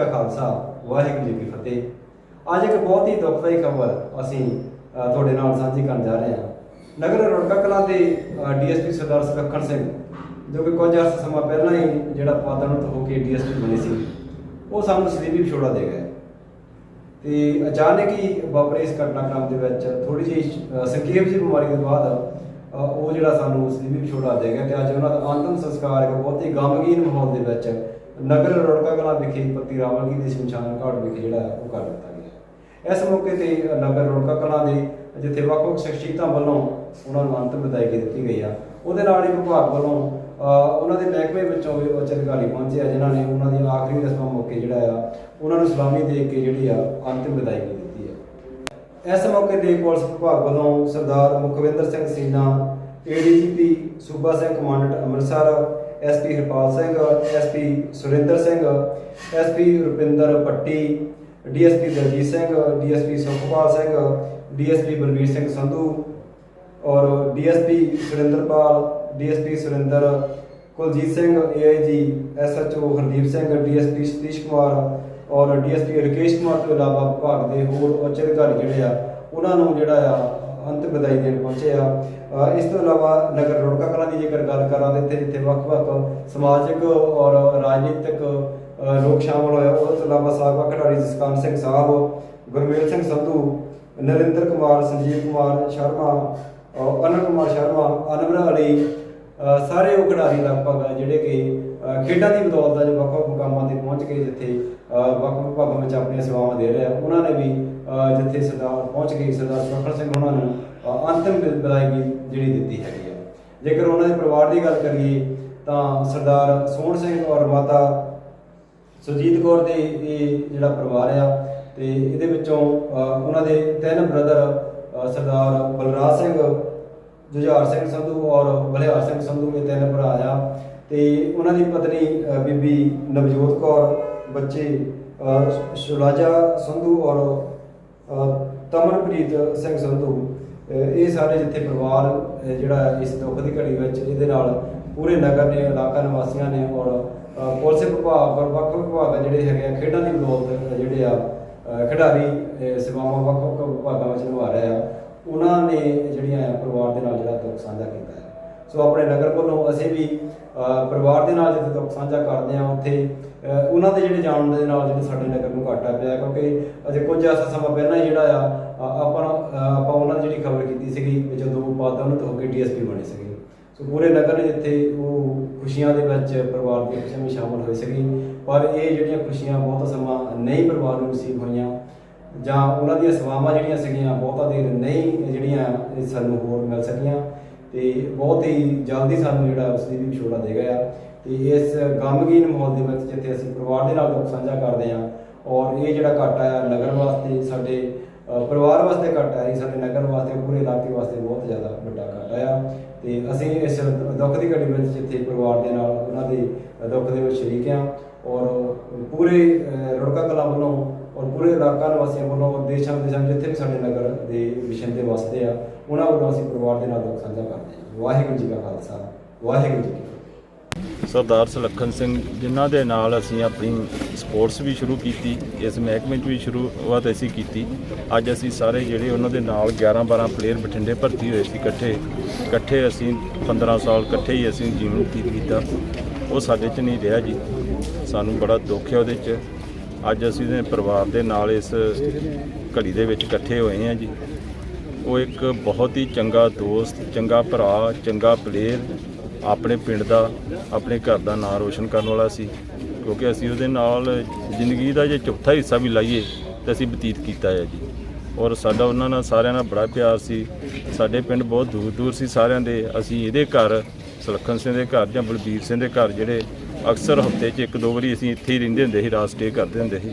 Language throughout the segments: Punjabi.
ਕਾ ਖਾਲਸਾ, ਵਾਹਿਗੁਰੂ ਜੀ ਕੀ ਫਤਿਹ। ਅੱਜ ਇੱਕ ਬਹੁਤ ਹੀ ਦੁਖਦਾਈ ਖਬਰ ਅਸੀਂ ਤੁਹਾਡੇ ਨਾਲ ਸਾਂਝੀ ਕਰਨ ਜਾ ਰਹੇ ਹਾਂ। ਨਗਰ ਰੋੜਕਾ ਕਲਾਂ ਦੇ ਡੀਐਸਪੀ ਸਰਦਾਰ ਸੁਖਣ ਸਿੰਘ, ਜੋ ਕਿ ਕੁਝ ਅਰਸਾ ਸਮਾਂ ਪਹਿਲਾਂ ਹੀ ਜਿਹੜਾ ਪਦਨਤ ਹੋ ਕੇ ਡੀਐਸਪੀ ਬਣੇ ਸੀ, ਉਹ ਸਾਨੂੰ ਸਦੀਵੀ ਵਿਛੋੜਾ ਦੇ ਗਏ। ਤੇ ਅਚਾਨਕ ਹੀ ਵਾਪਰੇ ਇਸ ਘਟਨਾਕ੍ਰਮ ਦੇ ਵਿੱਚ ਥੋੜੀ ਜਿਹੀ ਸੰਖੇਪ ਜੀ ਬਿਮਾਰੀ ਦੇ ਬਾਅਦ ਉਹ ਜਿਹੜਾ ਸਾਨੂੰ ਸਦੀਵੀ ਵਿਛੋੜਾ ਦੇ ਗਿਆ ਤੇ ਅੱਜ ਉਹਨਾਂ ਦਾ ਅੰਤਮ ਸੰਸਕਾਰ ਇੱਕ ਬਹੁਤ ਹੀ ਗਮਗੀਨ ਮਾਹੌਲ ਦੇ ਵਿੱਚ ਨਗਰ ਰੋੜਕਾ ਕਲਾਂ ਵਿਖੇ ਪਤੀ ਰਾਵਲਗੀ ਦੇ ਸ਼ਮਸ਼ਾਨ ਘਾਟ ਵਿਖੇ ਜਿਹੜਾ ਉਹ ਕਰ ਦਿੱਤਾ ਗਿਆ ਇਸ ਮੌਕੇ ਤੇ ਨਗਰ ਰੋੜਕਾ ਕਲਾਂ ਦੇ ਜਿੱਥੇ ਵੱਖ-ਵੱਖ ਸ਼ਖਸੀਅਤਾਂ ਵੱਲੋਂ ਉਹਨਾਂ ਨੂੰ ਅੰਤਿਮ ਵਿਦਾਇਗੀ ਦਿੱਤੀ ਗਈ ਆ, ਉਹਦੇ ਨਾਲ ਹੀ ਵਿਭਾਗ ਵੱਲੋਂ ਉਹਨਾਂ ਦੇ ਮਹਿਕਮੇ ਵਿੱਚੋਂ ਵੀ ਉੱਚ ਅਧਿਕਾਰੀ ਪਹੁੰਚੇ ਆ, ਜਿਨ੍ਹਾਂ ਨੇ ਉਹਨਾਂ ਦੀ ਆਖਰੀ ਰਸਮਾਂ ਮੌਕੇ ਜਿਹੜਾ ਆ, ਉਹਨਾਂ ਨੂੰ ਸਲਾਮੀ ਦੇ ਕੇ ਜਿਹੜੀ ਆ, ਅੰਤਿਮ ਵਿਦਾਇਗੀ ਦਿੱਤੀ ਆ। ਇਸ ਮੌਕੇ ਤੇ ਪੁਲਿਸ ਵਿਭਾਗ ਵੱਲੋਂ ਸਰਦਾਰ Mukhwinder Singh Seena ADGP Suba Singh commandant Amritsar SP Harpal Singh SP Surinder Singh SP Rupinder Patti DSP Daljit Singh DSP Sukhpal Singh DSP Balvir Singh Sandhu ਔਰ DSP Surinderpal DSP Surinder Kuljeet Singh AIG SHO Hardeep Singh DSP Satish Kumar ਔਰ ਡੀਐਸਪੀ ਰਕੇਸ਼ ਕੁਮਾਰ ਤੋਂ ਇਲਾਵਾ ਵਿਭਾਗ ਦੇ ਹੋਰ ਉੱਚ ਅਧਿਕਾਰੀ ਜਿਹੜੇ ਆ ਉਹਨਾਂ ਨੂੰ ਜਿਹੜਾ ਆ ਅੰਤਿਮ ਵਿਦਾਈ ਦੇਣ ਪਹੁੰਚੇ ਆ ਇਸ ਤੋਂ ਇਲਾਵਾ ਨਗਰ ਰੋੜਕਾ ਕਲਾਂ ਦੀ ਜੇਕਰ ਗੱਲ ਕਰਾਂ ਤਾਂ ਇੱਥੇ ਜਿੱਥੇ ਵੱਖ-ਵੱਖ ਸਮਾਜਿਕ ਔਰ ਰਾਜਨੀਤਿਕ ਲੋਕ ਸ਼ਾਮਲ ਹੋਏ। ਉਸ ਤੋਂ ਇਲਾਵਾ ਸਾਬਕਾ ਖਿਡਾਰੀ ਜਸਕਾਨ ਸਿੰਘ ਸਾਹਿਬ ਗੁਰਮੇਲ ਸਿੰਘ ਸੰਧੂ ਨਰਿੰਦਰ ਕੁਮਾਰ ਸੰਜੀਵ ਕੁਮਾਰ ਸ਼ਰਮਾ ਅਨੰਦ ਕੁਮਾਰ ਸ਼ਰਮਾ ਅਨਵਰ ਅਲੀ ਸਾਰੇ ਉਹ ਖਿਡਾਰੀ ਲਗਭਗ ਜਿਹੜੇ ਕਿ ਖੇਡਾਂ ਦੀ ਬਦੌਲਤ ਅੱਜ ਵੱਖ-ਵੱਖ ਮੁਕਾਮਾਂ ਤੇ ਪਹੁੰਚ ਕੇ ਜਿੱਥੇ ਅ, ਵੱਖ-ਵੱਖ ਵਿਭਾਗਾਂ ਵਿੱਚ ਆਪਣੀਆਂ ਸੇਵਾਵਾਂ ਦੇ ਰਹੇ ਆ। ਉਹਨਾਂ ਨੇ ਵੀ ਅ, ਜਿੱਥੇ ਸਰਦਾਰ ਪਹੁੰਚ ਕੇ ਸਰਦਾਰ ਸੁਖਨ ਸਿੰਘ ਉਹਨਾਂ ਨੂੰ ਅੰਤਿਮ ਵਿਦਾਇਗੀ ਜਿਹੜੀ ਦਿੱਤੀ ਹੈਗੀ ਆ। ਜੇਕਰ ਉਹਨਾਂ ਦੇ ਪਰਿਵਾਰ ਦੀ ਗੱਲ ਕਰੀਏ ਤਾਂ ਸਰਦਾਰ ਸੋਹਣ ਸਿੰਘ ਔਰ ਮਾਤਾ ਸੁਰਜੀਤ ਕੌਰ ਦੇ ਇਹ ਜਿਹੜਾ ਪਰਿਵਾਰ ਆ ਤੇ ਇਹਦੇ ਵਿੱਚੋਂ ਉਹਨਾਂ ਦੇ ਤਿੰਨ ਬ੍ਰਦਰ ਸਰਦਾਰ ਬਲਰਾਜ ਸਿੰਘ, ਜੁਝਾਰ ਸਿੰਘ ਸੰਧੂ ਔਰ ਬਲਿਹਾਰ ਸਿੰਘ ਸੰਧੂ ਇਹ ਤਿੰਨ ਭਰਾ ਆ ਤੇ ਉਹਨਾਂ ਦੀ ਪਤਨੀ ਬੀਬੀ ਨਵਜੋਤ ਕੌਰ, ਬੱਚੇ ਸ਼ੁਲਾਜਾ ਸੰਧੂ ਔਰ ਤਮਨਪ੍ਰੀਤ ਸਿੰਘ ਸੰਧੂ। ਇਹ ਸਾਰੇ ਜਿੱਥੇ ਪਰਿਵਾਰ ਜਿਹੜਾ ਇਸ ਦੁੱਖ ਦੀ ਘੜੀ ਵਿੱਚ ਇਹਦੇ ਨਾਲ ਪੂਰੇ ਨਗਰ ਨੇ, ਇਲਾਕਾ ਨਿਵਾਸੀਆਂ ਨੇ ਔਰ ਪੁਲਿਸ ਵਿਭਾਗ ਔਰ ਵੱਖ ਵੱਖ ਵਿਭਾਗ ਜਿਹੜੇ ਹੈਗੇ ਆ, ਖੇਡਾਂ ਦੀ ਬਦੌਲਤ ਜਿਹੜੇ ਆ ਖਿਡਾਰੀ ਸੇਵਾਵਾਂ ਵੱਖ ਵੱਖ ਵਿਭਾਗਾਂ ਵਿੱਚ ਨਿਭਾ ਰਹੇ ਆ, ਉਹਨਾਂ ਨੇ ਜਿਹੜੀਆਂ ਪਰਿਵਾਰ ਦੇ ਨਾਲ ਜਿਹੜਾ ਦੁੱਖ ਸਾਂਝਾ ਕੀਤਾ ਹੈ। ਸੋ ਆਪਣੇ ਨਗਰ ਵੱਲੋਂ ਅਸੀਂ ਵੀ ਪਰਿਵਾਰ ਦੇ ਨਾਲ ਜਿੱਥੇ ਦੁੱਖ ਸਾਂਝਾ ਕਰਦੇ ਆ, ਉੱਥੇ ਉਹਨਾਂ ਦੇ ਜਿਹੜੇ ਜਾਣ ਦੇ ਨਾਲ ਜਿਹੜੇ ਸਾਡੇ ਨਗਰ ਨੂੰ ਘਾਟਾ ਪਿਆ, ਕਿਉਂਕਿ ਅਜੇ ਕੁਝ ਐਸਾ ਸਮਾਂ ਪਹਿਲਾਂ ਹੀ ਜਿਹੜਾ ਆ ਆਪਾਂ ਆਪਾਂ ਉਹਨਾਂ ਦੀ ਜਿਹੜੀ ਖਬਰ ਕੀਤੀ ਸੀਗੀ ਜਦੋਂ ਉਪਾਧਿਆਨ ਤੋਂ ਹੋ ਕੇ ਡੀਐਸਪੀ ਬਣੇ ਸੀਗੇ। ਸੋ ਪੂਰੇ ਨਗਰ ਨੇ ਜਿੱਥੇ ਉਹ ਖੁਸ਼ੀਆਂ ਦੇ ਵਿੱਚ ਪਰਿਵਾਰ ਦੇ ਖੁਸ਼ੀਆਂ ਵੀ ਸ਼ਾਮਲ ਹੋਏ ਸੀਗੇ, ਪਰ ਇਹ ਜਿਹੜੀਆਂ ਖੁਸ਼ੀਆਂ ਬਹੁਤ ਸਮਾਂ ਨਹੀਂ ਪਰਿਵਾਰ ਨੂੰ ਨਸੀਬ ਹੋਈਆਂ, ਜਾਂ ਉਹਨਾਂ ਦੀਆਂ ਸੇਵਾਵਾਂ ਜਿਹੜੀਆਂ ਸੀਗੀਆਂ, ਬਹੁਤਾ ਦੇਰ ਨਹੀਂ ਜਿਹੜੀਆਂ ਸਾਨੂੰ ਹੋਰ ਮਿਲ ਸਕੀਆਂ, ਤੇ ਬਹੁਤ ਹੀ ਜਲਦੀ ਸਾਨੂੰ ਜਿਹੜਾ ਉਸਦੀ ਵੀ ਵਿਛੋੜਾ ਦੇ ਗਿਆ। ਤੇ ਇਸ ਗਮਗੀਨ ਮਾਹੌਲ ਦੇ ਵਿੱਚ ਜਿੱਥੇ ਅਸੀਂ ਪਰਿਵਾਰ ਦੇ ਨਾਲ ਦੁੱਖ ਸਾਂਝਾ ਕਰਦੇ ਹਾਂ ਔਰ ਇਹ ਜਿਹੜਾ ਘਾਟਾ ਆ ਨਗਰ ਵਾਸਤੇ, ਸਾਡੇ ਪਰਿਵਾਰ ਵਾਸਤੇ ਘਾਟਾ ਹੈ ਸਾਡੇ ਨਗਰ ਵਾਸਤੇ ਪੂਰੇ ਇਲਾਕੇ ਵਾਸਤੇ ਬਹੁਤ ਜ਼ਿਆਦਾ ਵੱਡਾ ਘਾਟਾ ਆ ਤੇ ਅਸੀਂ ਇਸ ਦੁੱਖ ਦੀ ਘੜੀ ਵਿੱਚ ਜਿੱਥੇ ਪਰਿਵਾਰ ਦੇ ਨਾਲ ਉਹਨਾਂ ਦੇ ਦੁੱਖ ਦੇ ਵਿੱਚ ਸ਼ਰੀਕ ਹਾਂ ਔਰ ਪੂਰੇ ਰੁੜਕਾ ਕਲਾਂ ਵੱਲੋਂ ਔਰ ਪੂਰੇ ਇਲਾਕਾ ਨਿਵਾਸੀਆਂ ਵੱਲੋਂ ਔਰ ਦੇਸ਼ਾਂ ਵਿਦੇਸ਼ਾਂ ਜਿੱਥੇ ਵੀ ਸਾਡੇ ਨਗਰ ਦੇ ਮਿਸ਼ਨ ਤੇ ਵਸਦੇ ਆ, ਉਹਨਾਂ ਵੱਲੋਂ ਅਸੀਂ ਪਰਿਵਾਰ ਦੇ ਨਾਲ ਦੁੱਖ ਸਾਂਝਾ ਕਰਦੇ ਹਾਂ। ਵਾਹਿਗੁਰੂ ਜੀ ਕਾ ਖਾਲਸਾ, ਵਾਹਿਗੁਰੂ ਜੀ ਕੀ ਸਰਦਾਰ ਸੁਲੱਖਣ ਸਿੰਘ, ਜਿਨ੍ਹਾਂ ਦੇ ਨਾਲ ਅਸੀਂ ਆਪਣੀ ਸਪੋਰਟਸ ਵੀ ਸ਼ੁਰੂ ਕੀਤੀ, ਇਸ ਮਹਿਕਮੇ 'ਚ ਵੀ ਸ਼ੁਰੂਆਤ ਅਸੀਂ ਕੀਤੀ। ਅੱਜ ਅਸੀਂ ਸਾਰੇ ਜਿਹੜੇ ਉਹਨਾਂ ਦੇ ਨਾਲ 11 12 ਪਲੇਅਰ ਬਠਿੰਡੇ ਭਰਤੀ ਹੋਏ ਸੀ ਇਕੱਠੇ ਇਕੱਠੇ ਅਸੀਂ 15 ਸਾਲ ਇਕੱਠੇ ਹੀ ਅਸੀਂ ਜੀਵਨ ਬਤੀਤ ਕੀਤਾ। ਉਹ ਸਾਡੇ 'ਚ ਨਹੀਂ ਰਿਹਾ ਜੀ। ਸਾਨੂੰ ਬੜਾ ਦੁੱਖ ਹੈ ਉਹਦੇ 'ਚ। ਅੱਜ ਅਸੀਂ ਦੇ ਪਰਿਵਾਰ ਦੇ ਨਾਲ ਇਸ ਘੜੀ ਦੇ ਵਿੱਚ ਇਕੱਠੇ ਹੋਏ ਹਾਂ ਜੀ। ਉਹ ਇੱਕ ਬਹੁਤ ਹੀ ਚੰਗਾ ਦੋਸਤ, ਚੰਗਾ ਭਰਾ, ਚੰਗਾ ਪਲੇਅਰ ਆਪਣੇ ਪਿੰਡ ਦਾ, ਆਪਣੇ ਘਰ ਦਾ ਨਾਂ ਰੋਸ਼ਨ ਕਰਨ ਵਾਲਾ ਸੀ। ਕਿਉਂਕਿ ਅਸੀਂ ਉਹਦੇ ਨਾਲ ਜ਼ਿੰਦਗੀ ਦਾ ਜੇ ਚੌਥਾ ਹਿੱਸਾ ਵੀ ਲਾਈਏ, ਤਾਂ ਅਸੀਂ ਬਤੀਤ ਕੀਤਾ ਹੈ ਜੀ। ਔਰ ਸਾਡਾ ਉਹਨਾਂ ਨਾਲ ਸਾਰਿਆਂ ਨਾਲ ਬੜਾ ਪਿਆਰ ਸੀ। ਸਾਡੇ ਪਿੰਡ ਬਹੁਤ ਦੂਰ ਦੂਰ ਸੀ ਸਾਰਿਆਂ ਦੇ। ਅਸੀਂ ਇਹਦੇ ਘਰ, ਸੁਲੱਖਣ ਸਿੰਘ ਦੇ ਘਰ ਜਾਂ ਬਲਬੀਰ ਸਿੰਘ ਦੇ ਘਰ ਜਿਹੜੇ ਅਕਸਰ ਹਫ਼ਤੇ 'ਚ ਇੱਕ ਦੋ ਵਾਰੀ ਅਸੀਂ ਇੱਥੇ ਹੀ ਰਹਿੰਦੇ ਹੁੰਦੇ ਸੀ, ਰਾਤ ਸਟੇ ਕਰਦੇ ਹੁੰਦੇ ਸੀ।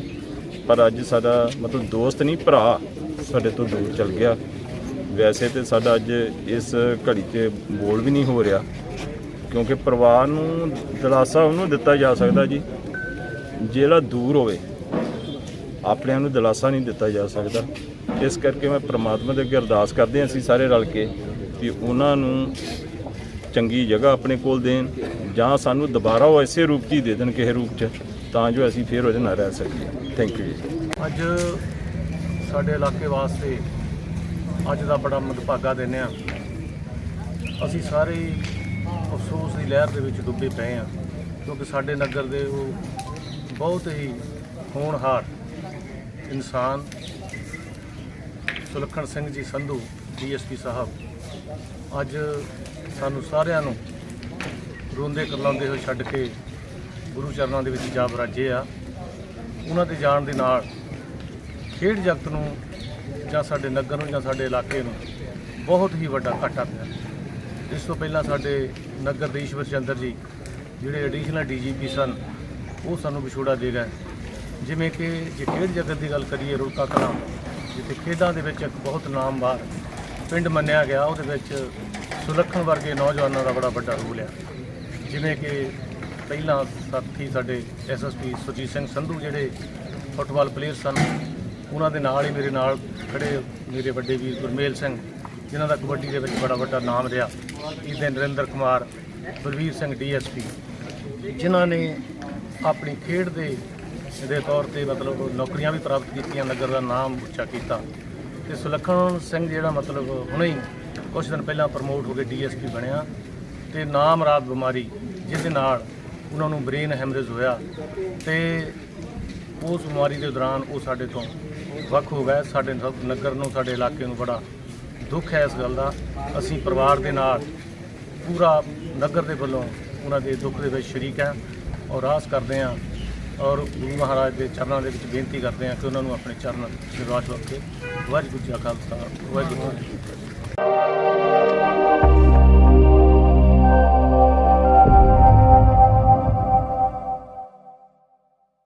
ਪਰ ਅੱਜ ਸਾਡਾ ਮਤਲਬ ਦੋਸਤ ਨਹੀਂ, ਭਰਾ ਸਾਡੇ ਤੋਂ ਦੂਰ ਚਲ ਗਿਆ। ਵੈਸੇ ਤੇ ਸਾਡਾ ਅੱਜ ਇਸ ਘੜੀ 'ਚ ਬੋਲ ਵੀ ਨਹੀਂ ਹੋ ਰਿਹਾ। ਕਿਉਂਕਿ ਪਰਿਵਾਰ ਨੂੰ ਦਿਲਾਸਾ ਉਹਨੂੰ ਦਿੱਤਾ ਜਾ ਸਕਦਾ ਜੀ। ਜਿਹੜਾ ਦੂਰ ਹੋਵੇ, ਆਪਣਿਆਂ ਨੂੰ ਦਿਲਾਸਾ ਨਹੀਂ ਦਿੱਤਾ ਜਾ ਸਕਦਾ। ਇਸ ਕਰਕੇ ਮੈਂ ਪ੍ਰਮਾਤਮਾ ਦੇ ਅੱਗੇ ਅਰਦਾਸ ਕਰਦੇ ਹਾਂ ਅਸੀਂ ਸਾਰੇ ਰਲ ਕੇ ਕਿ ਉਹਨਾਂ ਨੂੰ ਚੰਗੀ ਜਗ੍ਹਾ ਆਪਣੇ ਕੋਲ ਦੇਣ ਜਾਂ ਸਾਨੂੰ ਦੁਬਾਰਾ ਉਹ ਐਸੇ ਰੂਪ 'ਚ ਹੀ ਦੇ ਦੇਣ ਕਿਸੇ ਰੂਪ 'ਚ, ਤਾਂ ਜੋ ਅਸੀਂ ਫਿਰ ਉਹਦੇ ਨਾਲ ਰਹਿ ਸਕੀਏ। ਥੈਂਕ ਯੂ ਜੀ। ਅੱਜ ਸਾਡੇ ਇਲਾਕੇ ਵਾਸਤੇ ਅੱਜ ਦਾ ਬੜਾ ਮਦਭਾਗਾ ਦਿਨ ਆ। ਅਸੀਂ ਸਾਰੇ ਅਫਸੋਸ ਦੀ ਲਹਿਰ ਦੇ ਵਿੱਚ ਡੁੱਬੇ ਪਏ ਆ ਕਿਉਂਕਿ ਸਾਡੇ ਨਗਰ ਦੇ ਉਹ ਬਹੁਤ ਹੀ ਹੋਣਹਾਰ ਇਨਸਾਨ, ਸੁਲੱਖਣ ਸਿੰਘ ਜੀ ਸੰਧੂ, ਡੀਐਸਪੀ ਸਾਹਿਬ, ਅੱਜ ਸਾਨੂੰ ਸਾਰਿਆਂ ਨੂੰ ਰੋਂਦੇ ਕਰਲਾਉਂਦੇ ਹੋਏ ਛੱਡ ਕੇ ਗੁਰੂ ਚਰਨਾਂ ਦੇ ਵਿੱਚ ਜਾ ਬਰਾਜੇ ਆ। ਉਹਨਾਂ ਦੇ ਜਾਣ ਦੇ ਨਾਲ ਖੇਡ ਜਗਤ ਨੂੰ ਜਾਂ ਸਾਡੇ ਨਗਰ ਨੂੰ ਜਾਂ ਸਾਡੇ ਇਲਾਕੇ ਨੂੰ ਬਹੁਤ ਹੀ ਵੱਡਾ ਘਾਟਾ ਪਿਆ। ਇਸ ਤੋਂ ਪਹਿਲਾਂ ਸਾਡੇ ਨਗਰ ਦੇ ਈਸ਼ਵਰ ਚੰਦਰ ਜੀ, ਜਿਹੜੇ ਐਡੀਸ਼ਨਲ ਡੀਜੀਪੀ ਸਨ, ਉਹ ਸਾਨੂੰ ਵਿਛੋੜਾ ਦੇ ਗਏ ਜਿਵੇਂ ਕਿ ਜੇ ਖੇਡ ਜਗਤ ਦੀ ਗੱਲ ਕਰੀਏ ਰੋਕਾ ਕਲਾਂ, ਜਿੱਥੇ ਖੇਡਾਂ ਦੇ ਵਿੱਚ ਇੱਕ ਬਹੁਤ ਨਾਮਵਾਰ ਪਿੰਡ ਮੰਨਿਆ ਗਿਆ, ਉਹਦੇ ਵਿੱਚ ਸੁਲੱਖਣ ਵਰਗੇ ਨੌਜਵਾਨਾਂ ਦਾ ਬੜਾ ਵੱਡਾ ਰੋਲ ਆ। ਜਿਵੇਂ ਕਿ ਪਹਿਲਾਂ ਸਾਥੀ ਸਾਡੇ ਐਸਐਸਪੀ ਸੁਰਜੀਤ ਸਿੰਘ ਸੰਧੂ ਜਿਹੜੇ ਫੁੱਟਬਾਲ ਪਲੇਅਰ ਸਨ, ਉਹਨਾਂ ਦੇ ਨਾਲ ਹੀ ਮੇਰੇ ਨਾਲ ਖੜੇ ਮੇਰੇ ਵੱਡੇ ਵੀਰ ਗੁਰਮੇਲ ਸਿੰਘ ਜਿਨ੍ਹਾਂ ਦਾ ਕਬੱਡੀ ਦੇ ਵਿੱਚ ਬੜਾ ਵੱਡਾ ਨਾਮ ਰਿਹਾ ਇਹਦੇ ਨਰਿੰਦਰ ਕੁਮਾਰ, ਬਲਵੀਰ ਸਿੰਘ ਡੀਐਸਪੀ। ਜਿਨ੍ਹਾਂ ਨੇ ਆਪਣੀ ਖੇਡ ਦੇ ਦੇ ਤੌਰ ਤੇ ਮਤਲਬ ਨੌਕਰੀਆਂ ਵੀ ਪ੍ਰਾਪਤ ਕੀਤੀਆਂ, ਨਗਰ ਦਾ ਨਾਮ ਉੱਚਾ ਕੀਤਾ। ਤੇ ਸੁਲੱਖਣ ਸਿੰਘ ਜਿਹੜਾ ਮਤਲਬ ਹੁਣੇ ਹੀ ਕੁਝ ਦਿਨ ਪਹਿਲਾਂ ਪ੍ਰਮੋਟ ਹੋ ਕੇ ਡੀਐਸਪੀ ਬਣਿਆ ਤੇ ਨਾਮਰਾਦ ਬਿਮਾਰੀ, ਜਿਹਦੇ ਨਾਲ ਉਹਨਾਂ ਨੂੰ ਬ੍ਰੇਨ ਹੈਮਰੇਜ ਹੋਇਆ ਤੇ ਉਸ ਬਿਮਾਰੀ ਦੇ ਦੌਰਾਨ ਉਹ ਸਾਡੇ ਤੋਂ ਵੱਖ ਹੋ ਗਏ। ਸਾਡੇ ਨਗਰ ਨੂੰ, ਸਾਡੇ ਇਲਾਕੇ ਨੂੰ ਬੜਾ ਦੁੱਖ ਹੈ ਇਸ ਗੱਲ ਦਾ। ਅਸੀਂ ਪਰਿਵਾਰ ਦੇ ਨਾਲ ਪੂਰਾ ਨਗਰ ਦੇ ਵੱਲੋਂ ਉਹਨਾਂ ਦੇ ਦੁੱਖ ਦੇ ਵਿੱਚ ਸ਼ਰੀਕ ਹੈ ਔਰ ਆਸ ਕਰਦੇ ਹਾਂ ਔਰ ਗੁਰੂ ਮਹਾਰਾਜ ਦੇ ਚਰਨਾਂ ਦੇ ਵਿੱਚ ਬੇਨਤੀ ਕਰਦੇ ਹਾਂ ਕਿ ਉਹਨਾਂ ਨੂੰ ਆਪਣੇ ਚਰਨ ਨਿਵਾਸ ਬਖਸ਼ੇ ਵਾਹਿਗੁਰੂ ਜੀ ਕਾ ਖਾਲਸਾ, ਵਾਹਿਗੁਰੂ ਜੀ ਫਤਿਹ।